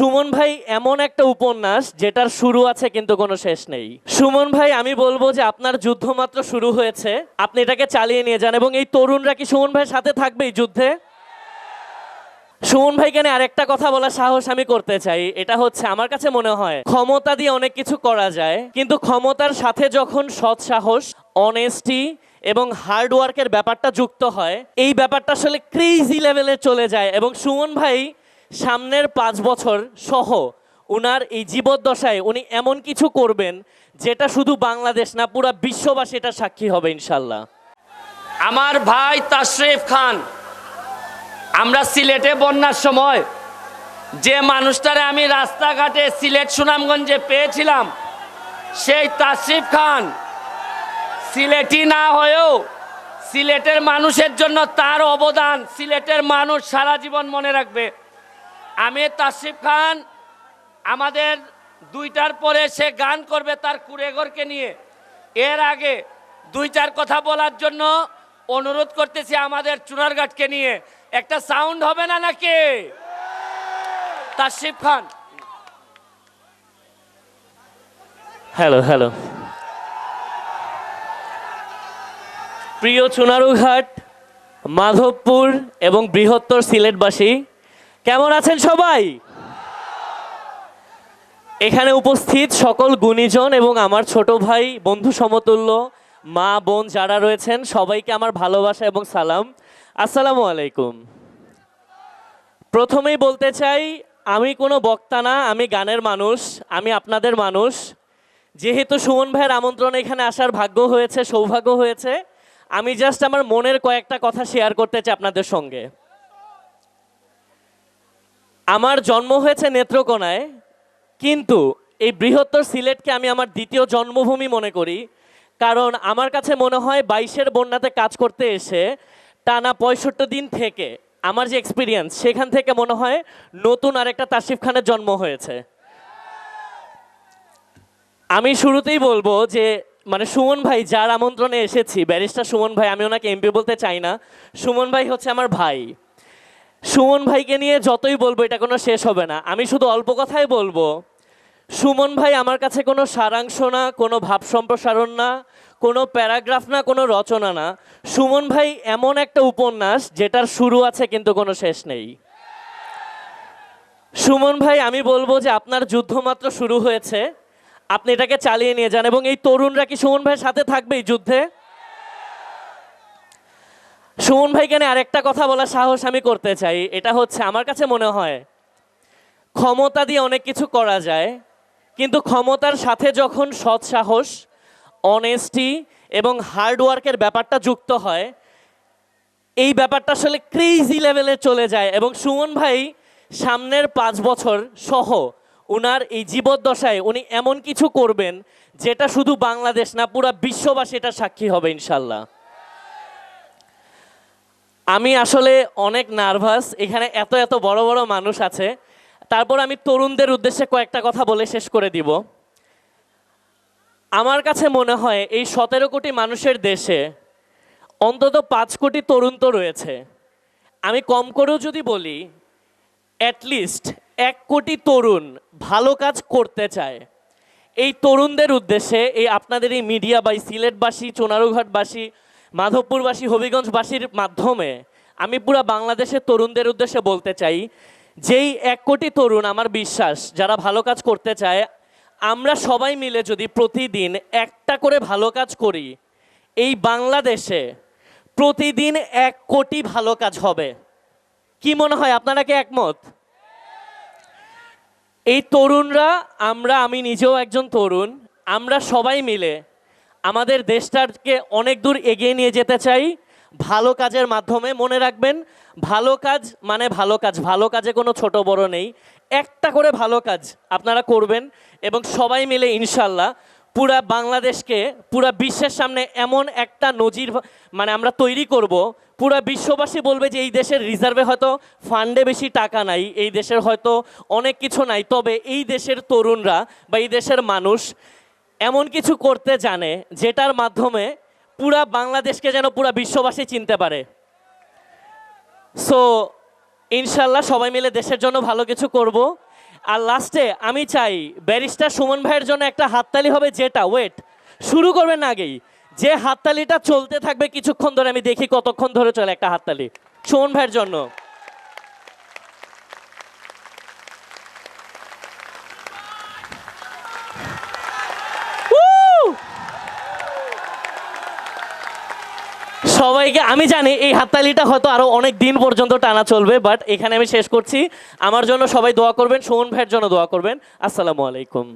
সুমন ভাই এমন একটা উপন্যাস যেটার শুরু আছে কিন্তু কোনো শেষ নেই। সুমন ভাই, আমি বলব যে আপনার যুদ্ধ মাত্র শুরু হয়েছে। আপনি এটাকে চালিয়ে নিয়ে যান এবং এই তরুণরা কি সুমন ভাইয়ের সাথে থাকবে এই যুদ্ধে? সুমন ভাইকে নিয়ে আরেকটা কথা বলার সাহস আমি করতে চাই। এটা হচ্ছে, আমার কাছে মনে হয়, ক্ষমতা দিয়ে অনেক কিছু করা যায়, কিন্তু ক্ষমতার সাথে যখন সৎ সাহস অনেস্টি এবং হার্ডওয়ার্কের ব্যাপারটা যুক্ত হয়, এই ব্যাপারটা আসলে ক্রেজি লেভেলে চলে যায় এবং সুমন ভাই সামনের পাঁচ বছর সহ উনার এই জীবদ্দশায় উনি এমন কিছু করবেন যেটা শুধু বাংলাদেশ না, পুরা বিশ্ববাসী এটা সাক্ষী হবে ইনশাল্লাহ আমার ভাই তাশরিফ খান, আমরা সিলেটে বন্যার সময় যে মানুষটারে আমি রাস্তাঘাটে সিলেট সুনামগঞ্জে পেয়েছিলাম, সেই তাশরিফ খান সিলেটি না হয়েও সিলেটের মানুষের জন্য তার অবদান, সিলেটের মানুষ সারা জীবন মনে রাখবে। আমি তাশরিফ খান, আমাদের দুইটার পরে সে গান করবে তার কুড়েঘরকে নিয়ে। এর আগে দুই চার কথা বলার জন্য অনুরোধ করতেছি আমাদের চুনারঘাটকে নিয়ে। একটা সাউন্ড হবে না নাকি? তাশরিফ খান। হ্যালো হ্যালো প্রিয় চুনারুঘাট, মাধবপুর এবং বৃহত্তর সিলেটবাসী কেমন আছেন সবাই? এখানে উপস্থিত সকল গুণীজন এবং আমার ছোট ভাই বন্ধু সমতুল্য, মা, বোন যারা রয়েছেন, সবাইকে আমার ভালোবাসা এবং সালাম। আসসালামু আলাইকুম। প্রথমেই বলতে চাই, আমি কোনো বক্তা না, আমি গানের মানুষ, আমি আপনাদের মানুষ। যেহেতু সুমন ভাইয়ের আমন্ত্রণ এখানে আসার ভাগ্য হয়েছে, সৌভাগ্য হয়েছে, আমি জাস্ট আমার মনের কয়েকটা কথা শেয়ার করতে চাই আপনাদের সঙ্গে। আমার জন্ম হয়েছে নেত্রকোনায়, কিন্তু এই বৃহত্তর সিলেটকে আমি আমার দ্বিতীয় জন্মভূমি মনে করি, কারণ আমার কাছে মনে হয় বাইশের বন্যাতে কাজ করতে এসে টানা পঁয়ষট্টি দিন থেকে আমার যে এক্সপিরিয়েন্স সেখান থেকে মনে হয় নতুন আরেকটা তাসিফ খানের জন্ম হয়েছে। আমি শুরুতেই বলব যে মানে সুমন ভাই, যার আমন্ত্রণে এসেছি, ব্যারিস্টার সুমন ভাই, আমি ওনাকে এমপি বলতে চাই না, সুমন ভাই হচ্ছে আমার ভাই। সুমন ভাইকে নিয়ে যতই বলব, এটা কোনো শেষ হবে না। আমি শুধু অল্প কথাই বলব, সুমন ভাই আমার কাছে কোনো সারাংশ না, কোনো ভাব সম্প্রসারণ না, কোনো প্যারাগ্রাফ না, কোনো রচনা না। সুমন ভাই এমন একটা উপন্যাস যেটার শুরু আছে কিন্তু কোনো শেষ নেই। সুমন ভাই, আমি বলব যে আপনার যুদ্ধ মাত্র শুরু হয়েছে। আপনি এটাকে চালিয়ে নিয়ে যান এবং এই তরুণরা কি সুমন ভাইয়ের সাথে থাকবে এই যুদ্ধে? সুমন ভাইকে আরেকটা কথা বলার সাহস আমি করতে চাই। এটা হচ্ছে, আমার কাছে মনে হয়, ক্ষমতা দিয়ে অনেক কিছু করা যায়, কিন্তু ক্ষমতার সাথে যখন সৎ সাহস অনেস্টি এবং হার্ড ওয়ার্কের ব্যাপারটা যুক্ত হয়, এই ব্যাপারটা আসলে ক্রেজি লেভেলে চলে যায় এবং সুমন ভাই সামনের পাঁচ বছর সহ উনার এই জীবদ্দশায় উনি এমন কিছু করবেন, যেটা শুধু বাংলাদেশ না, পুরা বিশ্ববাসী এটা সাক্ষী হবে ইনশাল্লাহ। আমি আসলে অনেক নার্ভাস, এখানে এত এত বড় বড় মানুষ আছে। তারপর আমি তরুণদের উদ্দেশ্যে কয়েকটা কথা বলে শেষ করে দিব। আমার কাছে মনে হয় এই সতেরো কোটি মানুষের দেশে অন্তত পাঁচ কোটি তরুণ তো রয়েছে। আমি কম করেও যদি বলি অ্যাটলিস্ট এক কোটি তরুণ ভালো কাজ করতে চায়। এই তরুণদের উদ্দেশ্যে, এই আপনাদের এই মিডিয়া বা সিলেটবাসী, চোনারুঘাটবাসী মাধবপুরবাসী হবিগঞ্জবাসীর মাধ্যমে আমি পুরা বাংলাদেশের তরুণদের উদ্দেশ্যে বলতে চাই, যেই এক কোটি তরুণ, আমার বিশ্বাস, যারা ভালো কাজ করতে চায়, আমরা সবাই মিলে যদি প্রতিদিন একটা করে ভালো কাজ করি, এই বাংলাদেশে প্রতিদিন এক কোটি ভালো কাজ হবে। কি মনে হয়, আপনারা কি একমত? এই তরুণরা, আমরা, আমি নিজেও একজন তরুণ, আমরা সবাই মিলে আমাদের দেশটাকে অনেক দূর এগিয়ে নিয়ে যেতে চাই। ভালো কাজের মাধ্যমে মনে রাখবেন, ভালো কাজ মানে ভালো কাজ, ভালো কাজে কোনো ছোট বড় নেই। একটা করে ভালো কাজ আপনারা করবেন এবং সবাই মিলে ইনশাল্লাহ পুরা বাংলাদেশকে, পুরা বিশ্বের সামনে এমন একটা নজির মানে আমরা তৈরি করব, পুরা বিশ্ববাসী বলবে যে এই দেশের রিজার্ভে হয়তো ফান্ডে বেশি টাকা নাই, এই দেশের হয়তো অনেক কিছু নাই। তবে এই দেশের তরুণরা বা এই দেশের মানুষ এমন কিছু করতে জানে যেটার মাধ্যমে পুরা বাংলাদেশকে যেন পুরা বিশ্ববাসী চিনতে পারে। সো ইনশাল্লাহ সবাই মিলে দেশের জন্য ভালো কিছু করব। আর লাস্টে আমি চাই ব্যারিস্টার সুমন ভাইয়ের জন্য একটা হাততালি হবে যেটা ওয়েট শুরু করবেন আগেই। যে হাততালিটা চলতে থাকবে কিছুক্ষণ ধরে, আমি দেখি কতক্ষণ ধরে চলে একটা হাততালি। সুমন ভাইয়ের জন্য। সবাইকে, আমি জানি এই হাততালিটা হয়তো আরও অনেক দিন পর্যন্ত টানা চলবে বাট এখানে আমি শেষ করছি। আমার জন্য সবাই দোয়া করবেন, সুমন ভাইয়ের জন্য দোয়া করবেন। আসসালামু আলাইকুম।